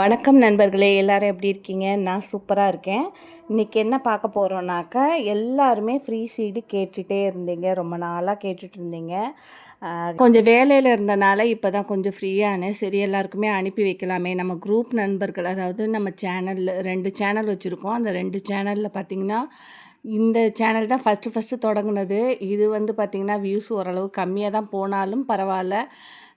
வணக்கம் நண்பர்களே எல்லாரும் எப்படி இருக்கீங்க? நான் சூப்பராக இருக்கேன். இன்றைக்கி என்ன பார்க்க போகிறோன்னாக்கா எல்லாருமே ஃப்ரீ சீடு கேட்டுகிட்டே இருந்தீங்க. ரொம்ப நாளாக கேட்டுட்டு இருந்தீங்க. கொஞ்சம் வேலையில் இருந்தனால இப்போ தான் கொஞ்சம் ஃப்ரீயானேன் சரி எல்லாருக்குமே அனுப்பி வைக்கலாமே. நம்ம குரூப் நண்பர்கள் அதாவது நம்ம சேனலில் ரெண்டு சேனல் வச்சுருக்கோம். அந்த ரெண்டு சேனலில் பார்த்திங்கன்னா இந்த சேனல் தான் ஃபஸ்ட்டு ஃபஸ்ட்டு தொடங்கினது. இது வந்து பார்த்திங்கன்னா வியூஸ் ஓரளவு கம்மியாக தான் போனாலும் பரவாயில்ல.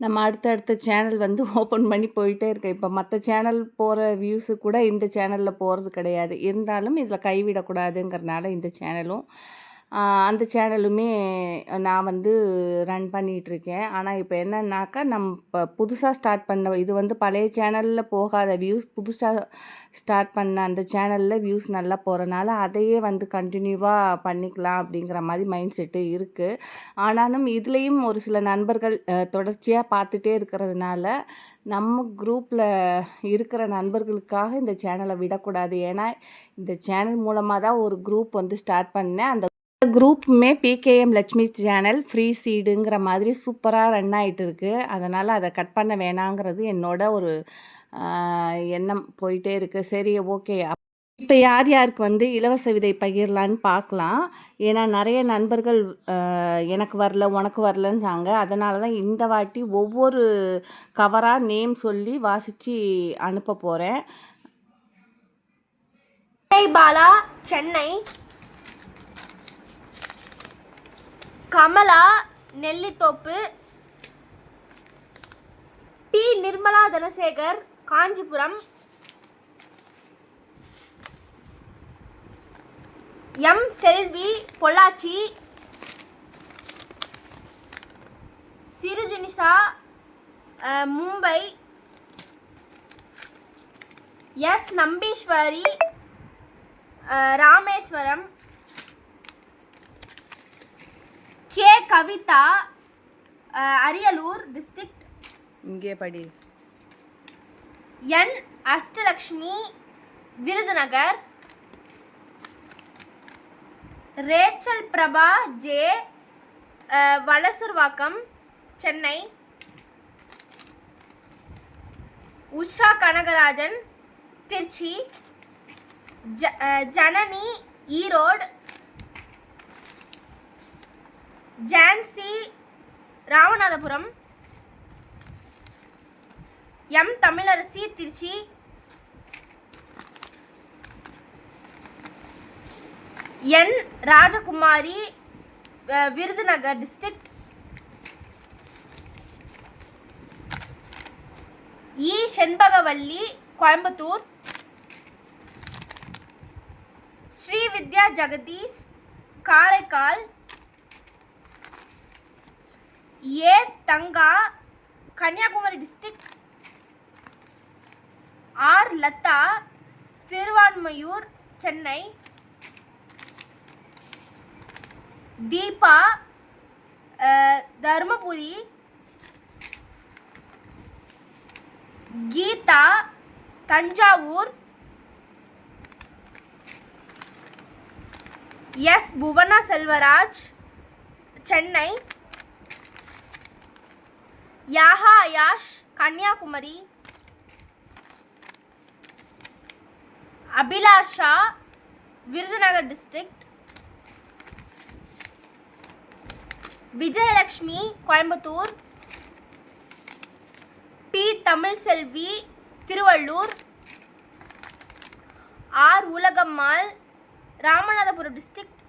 நம்ம அடுத்தடுத்த சேனல் வந்து ஓப்பன் பண்ணி போயிட்டே இருக்கேன் இப்போ மற்ற சேனல் போகிற வியூஸு கூட இந்த சேனலில் போகிறது கிடையாது. இருந்தாலும் இதில் கைவிடக்கூடாதுங்கிறனால இந்த சேனலும் அந்த சேனலுமே நான் வந்து ரன் பண்ணிகிட்ருக்கேன் ஆனால் இப்போ என்னன்னாக்கா நம்ம இப்போ புதுசாக ஸ்டார்ட் பண்ண இது வந்து பழைய சேனலில் போகாத வியூஸ் புதுசாக ஸ்டார்ட் பண்ண அந்த சேனலில் வியூஸ் நல்லா போகிறனால அதையே வந்து கண்டினியூவாக பண்ணிக்கலாம் அப்படிங்கிற மாதிரி மைண்ட் செட்டு இருக்குது ஆனாலும் இதுலேயும் ஒரு சில நண்பர்கள் தொடர்ச்சியாக பார்த்துட்டே இருக்கிறதுனால நம்ம குரூப்பில் இருக்கிற நண்பர்களுக்காக இந்த சேனலை விடக்கூடாது. ஏன்னா இந்த சேனல் மூலமாக தான் ஒரு குரூப் வந்து ஸ்டார்ட் பண்ணேன். அந்த குரூப்புமே பிகேஎம் லட்சுமி சேனல் ஃப்ரீ சீடுங்கிற மாதிரி சூப்பராக ரன் ஆகிட்டு இருக்கு. அதனால் அதை கட் பண்ண வேணாங்கிறது என்னோட ஒரு எண்ணம் போயிட்டே இருக்குது சரி ஓகே இப்போ யார் யாருக்கு வந்து இலவச விதை பகிரலான்னு பார்க்கலாம் ஏன்னா நிறைய நண்பர்கள் எனக்கு வரல உனக்கு வரலன்றாங்க. அதனால தான் இந்த வாட்டி ஒவ்வொரு கவராக நேம் சொல்லி வாசித்து அனுப்ப போகிறேன் Bala Chennai. Kamala Nellithoppu D. Nirmala Dhanasekar Kanchipuram. M. Selvi Pollachi. Sirujunisa Mumbai. S. Nambeeswari Rameswaram. K Kavitha Ariyalur district இங்கே படி. N Ashtalakshmi Virudhunagar. Rachel Prabha J ah, Valasaravakkam Chennai. Usha Kanagarajan Trichy. ஜ Janani Erode. Jhansi Ramanathapuram. M Tamilarasi Trichy. N Rajakumari Virudhunagar district E Shenbagavalli Coimbatore. Sri Vidya Jagadish Karaikal. A Thanga Kanniyakumari district R Latha Thiruvanmiyur Chennai. Deepa Dharmapuri. Geetha Thanjavur. S. Bhuvana Selvaraj Chennai. யாஹா Yash Kanniyakumari. Abhilasha Virudhunagar district Vijayalakshmi Coimbatore. P. Tamilselvi Thiruvallur. R. Ulagammal Ramanathapuram district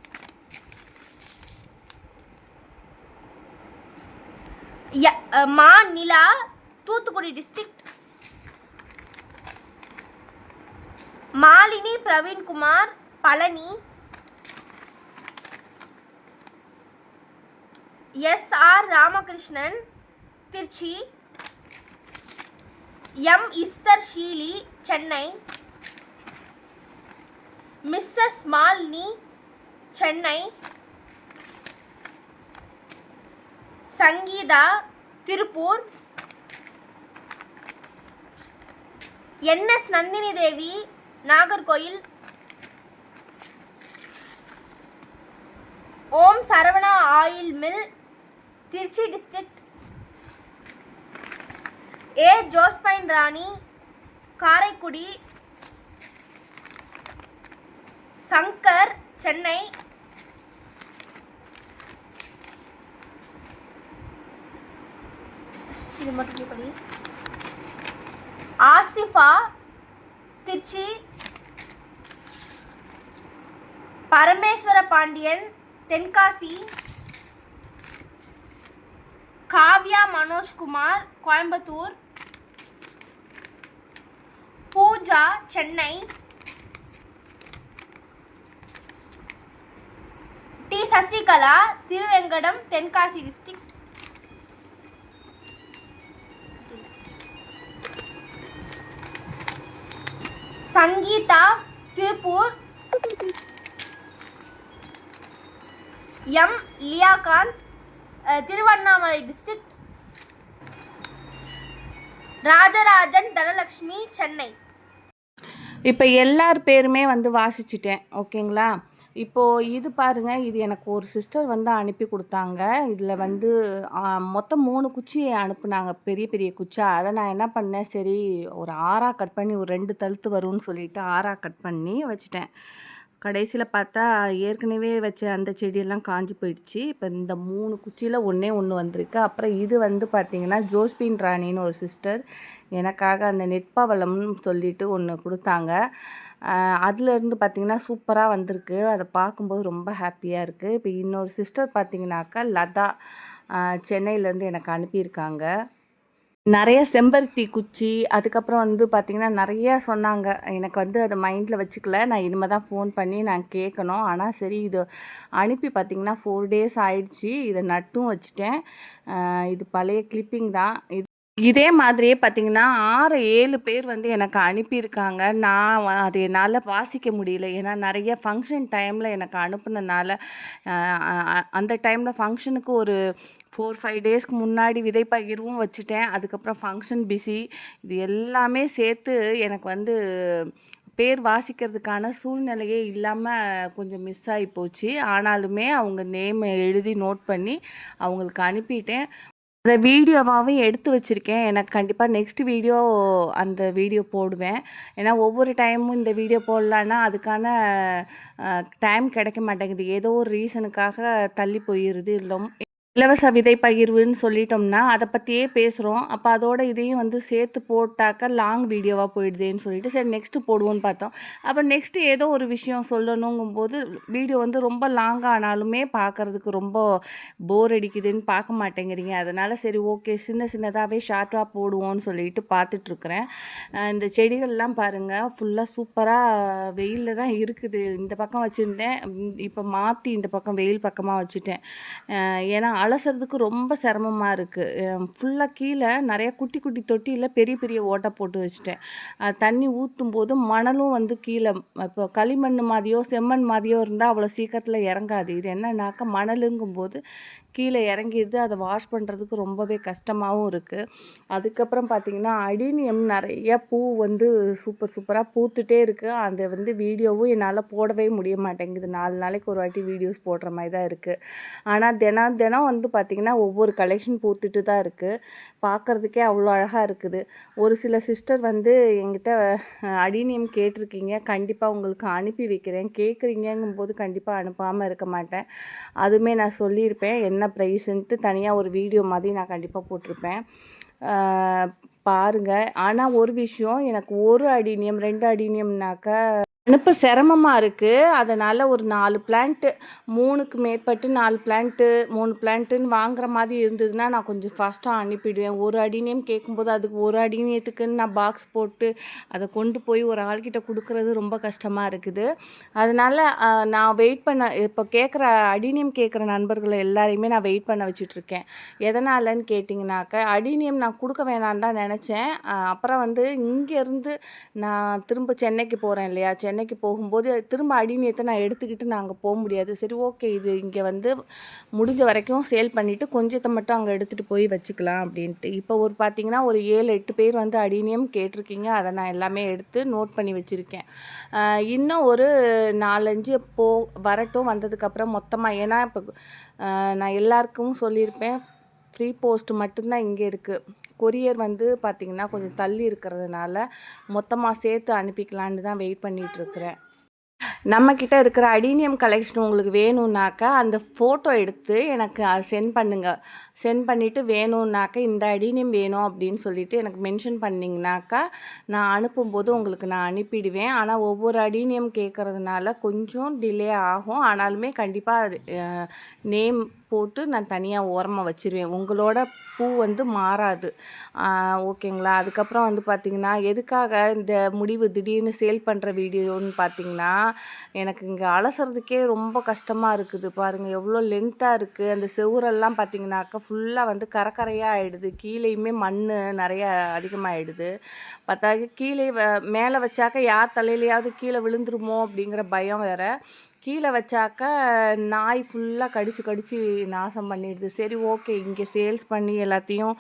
Ma Nila Thoothukudi district. Malini Praveenkumar Palani. S R Ramakrishnan Trichy. M Esther Sheeli Chennai. Mrs Malini Chennai. Sangeetha Tiruppur. NS Nandhini Devi Nagercoil. Om Saravana oil mill Trichy district. A Josephine Rani Karaikudi. Shankar Chennai. இது மட்டும் படி Asifa Trichy Parameswara Pandian Tenkasi Kavya Manojkumar Coimbatore Pooja Chennai D Sasikala Thiruvengadam Tenkasi district Sangeetha Tiruppur. M. Liyakanth Tiruvannamalai district Rajarajan Dhanalakshmi Chennai. இப்போ எல்லார் பேருமே வந்து வாசிச்சிட்டேன் ஓகேங்களா? இப்போது இது பாருங்கள் இது எனக்கு ஒரு சிஸ்டர் வந்து அனுப்பி கொடுத்தாங்க. இதில் வந்து மொத்தம் மூணு குச்சி அனுப்புனாங்க. பெரிய பெரிய குச்சா. அதை நான் என்ன பண்ணேன்? சரி ஒரு ஆறாக கட் பண்ணி ஒரு ரெண்டு தழுத்து வரும்னு சொல்லிட்டு ஆறாக கட் பண்ணி வச்சுட்டேன். கடைசியில் பார்த்தா ஏற்கனவே வச்ச அந்த செடியெல்லாம் காஞ்சி போயிடுச்சு. இப்போ இந்த மூணு குச்சியில் ஒன்றே ஒன்று வந்திருக்கு. அப்புறம் இது வந்து பார்த்திங்கன்னா ஜோஸ்பின் ராணின்னு ஒரு சிஸ்டர் எனக்காக அந்த நெட்பவளம்னு சொல்லிட்டு ஒன்று கொடுத்தாங்க. அதுலேருந்து பார்த்திங்கன்னா சூப்பராக வந்திருக்கு. அதை பார்க்கும்போது ரொம்ப ஹாப்பியாக இருக்குது இப்போ இன்னொரு சிஸ்டர் பார்த்திங்கனாக்கா லதா சென்னையிலேருந்து எனக்கு அனுப்பியிருக்காங்க. நிறைய செம்பருத்தி குச்சி அதுக்கப்புறம் வந்து பார்த்திங்கன்னா நிறைய சொன்னாங்க. எனக்கு வந்து அதை மைண்டில் வச்சுக்கல. நான் இனிமேல் தான் ஃபோன் பண்ணி நான் கேட்கணும் ஆனால் சரி இது அனுப்பி பார்த்திங்கன்னா ஃபோர் டேஸ் ஆயிடுச்சு. இதை நட்டும் வச்சுட்டேன். இது பழைய கிளிப்பிங் தான். இது இதே மாதிரியே பார்த்திங்கன்னா ஆறு ஏழு பேர் வந்து எனக்கு அனுப்பியிருக்காங்க. நான் அது என்னால் வாசிக்க முடியல. ஏன்னா நிறைய ஃபங்க்ஷன் டைமில் எனக்கு அனுப்புனனால அந்த டைமில் ஃபங்க்ஷனுக்கு ஒரு ஃபோர் ஃபைவ் டேஸ்க்கு முன்னாடி விதை பகிர்வும் வச்சுட்டேன். அதுக்கப்புறம் ஃபங்க்ஷன் பிஸி இது எல்லாமே சேர்த்து எனக்கு வந்து பேர் வாசிக்கிறதுக்கான சூழ்நிலையே இல்லாமல் கொஞ்சம் மிஸ் ஆகி போச்சு. ஆனாலுமே அவங்க நேம் எழுதி நோட் பண்ணி அவங்களுக்கு அனுப்பிட்டேன். அந்த வீடியோவாகவும் எடுத்து வச்சுருக்கேன். எனக்கு கண்டிப்பாக நெக்ஸ்ட் வீடியோ அந்த வீடியோ போடுவேன். ஏன்னா ஒவ்வொரு டைமும் இந்த வீடியோ போடலான்னா அதுக்கான டைம் கிடைக்க மாட்டேங்குது. ஏதோ ஒரு ரீசனுக்காக தள்ளி போயிடுது. இல்லை இலவச விதை பகிர்வுன்னு சொல்லிட்டோம்னா அதை பற்றியே பேசுகிறோம் அப்போ அதோட இதையும் வந்து சேர்த்து போட்டாக்கா லாங் வீடியோவாக போயிடுதேன்னு சொல்லிட்டு சரி நெக்ஸ்ட்டு போடுவோன்னு பார்த்தோம். அப்போ நெக்ஸ்ட்டு ஏதோ ஒரு விஷயம் சொல்லணுங்கும்போது வீடியோ வந்து ரொம்ப லாங்காக ஆனாலுமே பார்க்குறதுக்கு ரொம்ப போர் அடிக்குதுன்னு பார்க்க மாட்டேங்கிறீங்க. அதனால் சரி ஓகே சின்ன சின்னதாகவே ஷார்ட்டாக போடுவோன்னு சொல்லிட்டு பார்த்துட்ருக்குறேன். இந்த செடிகள்லாம் பாருங்கள் ஃபுல்லாக சூப்பராக வெயிலில் தான் இருக்குது. இந்த பக்கம் வச்சுருந்தேன். இப்போ மாற்றி இந்த பக்கம் வெயில் பக்கமாக வச்சுட்டேன். ஏன்னா அலசுறதுக்கு ரொம்ப சிரமமாக இருக்குது ஃபுல்லாக கீழே நிறைய குட்டி குட்டி தொட்டியில் பெரிய பெரிய ஓட்டை போட்டு வச்சுட்டேன். தண்ணி ஊற்றும் போது மணலும் வந்து கீழே இப்போ களிமண் மாதிரியோ செம்மண் மாதிரியோ இருந்தால் அவ்வளோ சீக்கிரத்தில் இறங்காது. இது என்னன்னாக்கா மணலுங்கும்போது கீழே இறங்கிடுது அதை வாஷ் பண்ணுறதுக்கு ரொம்பவே கஷ்டமாகவும் இருக்குது அதுக்கப்புறம் பார்த்திங்கன்னா அடினியம் நிறைய பூ வந்து சூப்பர் சூப்பராக பூத்துட்டே இருக்குது அந்த வந்து வீடியோவும் என்னால் போடவே முடிய மாட்டேங்குது. நாலு நாளைக்கு ஒரு வாட்டி வீடியோஸ் போடுற மாதிரி தான் இருக்குது ஆனால் தினம் தினம் வந்து பார்த்திங்கன்னா ஒவ்வொரு கலெக்ஷன் பூத்துட்டு தான் இருக்குது பார்க்குறதுக்கே அவ்வளோ அழகாக இருக்குது. ஒரு சில சிஸ்டர் வந்து என்கிட்ட அடினியம் கேட்டிருக்கீங்க. கண்டிப்பாக உங்களுக்கு அனுப்பி வைக்கிறேன். கேட்குறீங்கங்கும்போது கண்டிப்பாக அனுப்பாமல் இருக்க மாட்டேன். அதுவுமே நான் சொல்லியிருப்பேன். என்ன ப்ரைஸுன்ட்டு தனியாக ஒரு வீடியோ மாதிரி நான் கண்டிப்பாக போட்டிருப்பேன். பாருங்கள் ஆனால் ஒரு விஷயம் எனக்கு ஒரு அடினியம் ரெண்டு அடினியம்னாக்கா அனுப்ப சிரமமாக இருக்குது அதனால் ஒரு நாலு பிளான்ட்டு மூணுக்கு மேற்பட்டு நாலு பிளான்ட்டு மூணு பிளான்ட்டுன்னு வாங்குற மாதிரி இருந்ததுன்னா நான் கொஞ்சம் ஃபாஸ்ட்டாக அனுப்பிடுவேன். ஒரு அடினியம் கேட்கும்போது அதுக்கு ஒரு அடினியத்துக்குன்னு நான் பாக்ஸ் போட்டு அதை கொண்டு போய் ஒரு ஆள்கிட்ட கொடுக்குறது ரொம்ப கஷ்டமாக இருக்குது. அதனால் நான் வெயிட் பண்ண இப்போ கேட்குற அடினியம் கேட்குற நண்பர்களை எல்லாரையுமே நான் வெயிட் பண்ண வச்சுட்ருக்கேன். எதனாலன்னு கேட்டிங்கனாக்கா அடினியம் நான் கொடுக்க வேணான்னு தான் நினச்சேன். அப்புறம் வந்து இங்கேருந்து நான் திரும்ப சென்னைக்கு போகிறேன் இல்லையா? சென்னைக்கு போகும்போது திரும்ப அடிநியத்தை நான் எடுத்துக்கிட்டு நான் அங்கே போக முடியாது. சரி ஓகே இது இங்கே வந்து முடிஞ்ச வரைக்கும் சேல் பண்ணிவிட்டு கொஞ்சத்தை மட்டும் அங்கே எடுத்துகிட்டு போய் வச்சுக்கலாம் அப்படின்ட்டு. இப்போ ஒரு பார்த்தீங்கன்னா ஒரு ஏழு எட்டு பேர் வந்து அடினியம் கேட்டிருக்கீங்க. அதை நான் எல்லாமே எடுத்து நோட் பண்ணி வச்சுருக்கேன். இன்னும் ஒரு நாலஞ்சு போ வரட்டும் வந்ததுக்கப்புறம் மொத்தமாக ஏன்னா இப்போ நான் எல்லாருக்கும் சொல்லியிருப்பேன் ஃப்ரீ போஸ்ட் மட்டும்தான் இங்கே இருக்குது கொரியர் வந்து பார்த்திங்கன்னா கொஞ்சம் தள்ளி இருக்கிறதுனால மொத்தமாக சேர்த்து அனுப்பிக்கலான்னு தான் வெயிட் பண்ணிகிட்ருக்குறேன் நம்மக்கிட்ட இருக்கிற அடீனியம் கலெக்ஷன் உங்களுக்கு வேணும்னாக்கா அந்த ஃபோட்டோ எடுத்து எனக்கு சென்ட் பண்ணுங்கள் சென்ட் பண்ணிவிட்டு வேணும்னாக்கா இந்த அடீனியம் வேணும் அப்படின்னு சொல்லிட்டு எனக்கு மென்ஷன் பண்ணிங்கனாக்கா நான் அனுப்பும்போது உங்களுக்கு நான் அனுப்பிடுவேன். ஆனால் ஒவ்வொரு அடீனியம் கேட்குறதுனால கொஞ்சம் டிலே ஆகும். ஆனாலுமே கண்டிப்பாக நேம் போட்டு நான் தனியாக ஓரமாக வச்சுருவேன். உங்களோட பூ வந்து மாறாது. ஓகேங்களா? அதுக்கப்புறம் வந்து பார்த்திங்கன்னா எதுக்காக இந்த முடிவு திடீர்னு சேல் பண்ணுற வீடியோன்னு பார்த்தீங்கன்னா எனக்கு இங்கே அலசுறதுக்கே ரொம்ப கஷ்டமாக இருக்குது. பாருங்கள் எவ்வளோ லென்த்தாக இருக்குது அந்த செவுரெல்லாம் பார்த்தீங்கன்னாக்கா ஃபுல்லாக வந்து கரக்கரையாக ஆகிடுது கீழேயுமே மண் நிறைய அதிகமாகிடுது பார்த்தா கீழே வ- மேலே வச்சாக்க யார் தலையிலையாவது கீழே விழுந்துருமோ அப்படிங்கிற பயம் வேறு. கீழே வச்சாக்க நாய் ஃபுல்லாக கடிச்சு கடிச்சு நாசம் பண்ணிடுது. சரி ஓகே இங்கே சேல்ஸ் பண்ணி எல்லாத்தையும்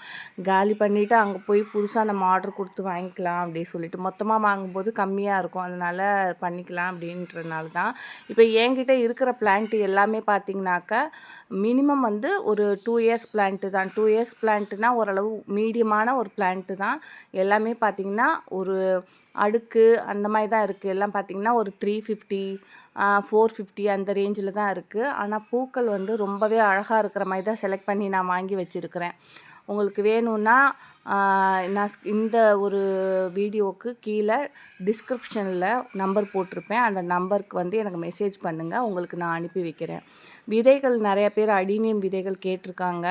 காலி பண்ணிவிட்டு அங்கே போய் புதுசாக நம்ம ஆர்டர் கொடுத்து வாங்கிக்கலாம் அப்படின்னு சொல்லிட்டு மொத்தமாக வாங்கும்போது கம்மியாக இருக்கும். அதனால் பண்ணிக்கலாம் அப்படின்றனால தான். இப்போ என்கிட்ட இருக்கிற பிளான்ட் எல்லாமே பார்த்தீங்கன்னாக்கா மினிமம் வந்து ஒரு டூ இயர்ஸ் பிளான்ட்டு தான். டூ இயர்ஸ் பிளான்ட்டுனா ஓரளவு மீடியமான ஒரு பிளான்ட்டு தான். எல்லாமே பார்த்திங்கன்னா ஒரு அடுக்கு அந்த மாதிரி தான் இருக்குது எல்லாம் பார்த்திங்கன்னா ஒரு த்ரீ ஃபிஃப்டி ஃபோர் ஃபிஃப்டி அந்த ரேஞ்சில் தான் இருக்குது ஆனால் பூக்கள் வந்து ரொம்பவே அழகாக இருக்கிற மாதிரி தான் செலக்ட் பண்ணி நான் வாங்கி வச்சுருக்கிறேன். உங்களுக்கு வேணும்னா நான் இந்த ஒரு வீடியோவுக்கு கீழே டிஸ்கிரிப்ஷனில் நம்பர் போட்டிருப்பேன். அந்த நம்பருக்கு வந்து எனக்கு மெசேஜ் பண்ணுங்கள் உங்களுக்கு நான் அனுப்பி வைக்கிறேன். விதைகள் நிறைய பேர் அடினியம் விதைகள் கேட்டிருக்காங்க.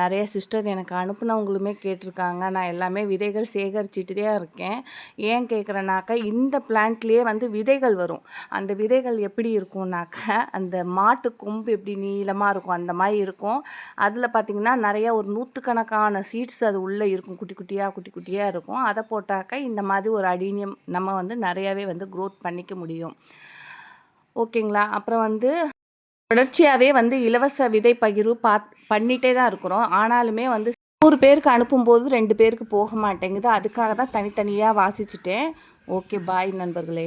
நிறைய சிஸ்டர் எனக்கு அனுப்புனவங்களுமே கேட்டிருக்காங்க. நான் எல்லாமே விதைகள் சேகரிச்சுட்டு தான் இருக்கேன். ஏன் கேட்குறேனாக்கா இந்த பிளான்ட்லேயே வந்து விதைகள் வரும். அந்த விதைகள் எப்படி இருக்கும்னாக்கா அந்த மாட்டு கொம்பு எப்படி நீளமாக இருக்கும் அந்த மாதிரி இருக்கும். அதில் பார்த்திங்கன்னா நிறைய ஒரு நூற்றுக்கணக்கான சீட்ஸ் அது உள்ளே இருக்கும் குட்டி குட்டியாக குட்டி குட்டியாக இருக்கும். அதை போட்டாக்கா இந்த மாதிரி ஒரு அடீனியம் நம்ம வந்து நிறையாவே வந்து க்ரோத் பண்ணிக்க முடியும். ஓகேங்களா? அப்புறம் வந்து தொடர்ச்சியாகவே வந்து இலவச விதை பகிர்வு பாத் பண்ணிகிட்டே தான் இருக்கிறோம். ஆனாலுமே வந்து நூறு பேருக்கு அனுப்பும்போது ரெண்டு பேருக்கு போக மாட்டேங்குது. அதுக்காக தான் தனித்தனியாக வாசிச்சுட்டேன். ஓகே பாய் நண்பர்களே.